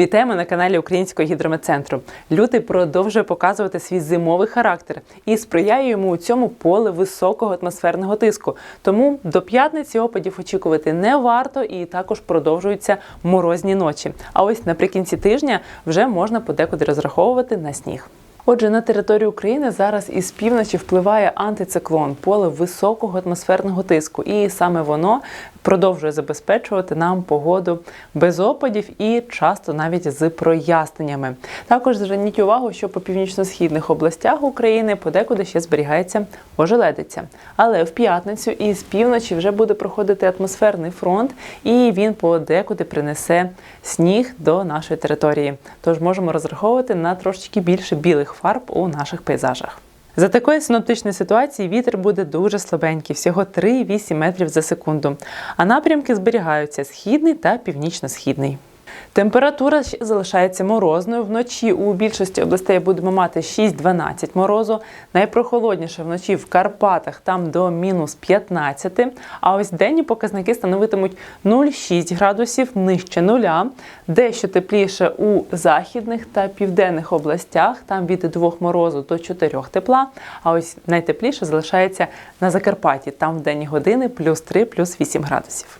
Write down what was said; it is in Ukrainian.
Вітаємо на каналі Українського гідрометцентру. Лютий продовжує показувати свій зимовий характер і сприяє йому у цьому поле високого атмосферного тиску. Тому до п'ятниці опадів очікувати не варто і також продовжуються морозні ночі. А ось наприкінці тижня вже можна подекуди розраховувати на сніг. Отже, на територію України зараз із півночі впливає антициклон, поле високого атмосферного тиску, і саме воно продовжує забезпечувати нам погоду без опадів і часто навіть з проясненнями. Також зверніть увагу, що по північно-східних областях України подекуди ще зберігається ожеледиця. Але в п'ятницю із півночі вже буде проходити атмосферний фронт, і він подекуди принесе сніг до нашої території. Тож можемо розраховувати на трошечки більше білих фарб у наших пейзажах. За такої синоптичної ситуації вітер буде дуже слабенький, всього 3,8 метрів за секунду. А напрямки зберігаються східний та північно-східний. Температура залишається морозною. Вночі у більшості областей будемо мати 6-12 морозу. Найпрохолодніше вночі в Карпатах там до мінус 15. А ось денні показники становитимуть 0,6 градусів нижче нуля. Дещо тепліше у західних та південних областях. Там від 2 морозу до 4 тепла. А ось найтепліше залишається на Закарпатті. Там в денні години плюс 3, плюс 8 градусів.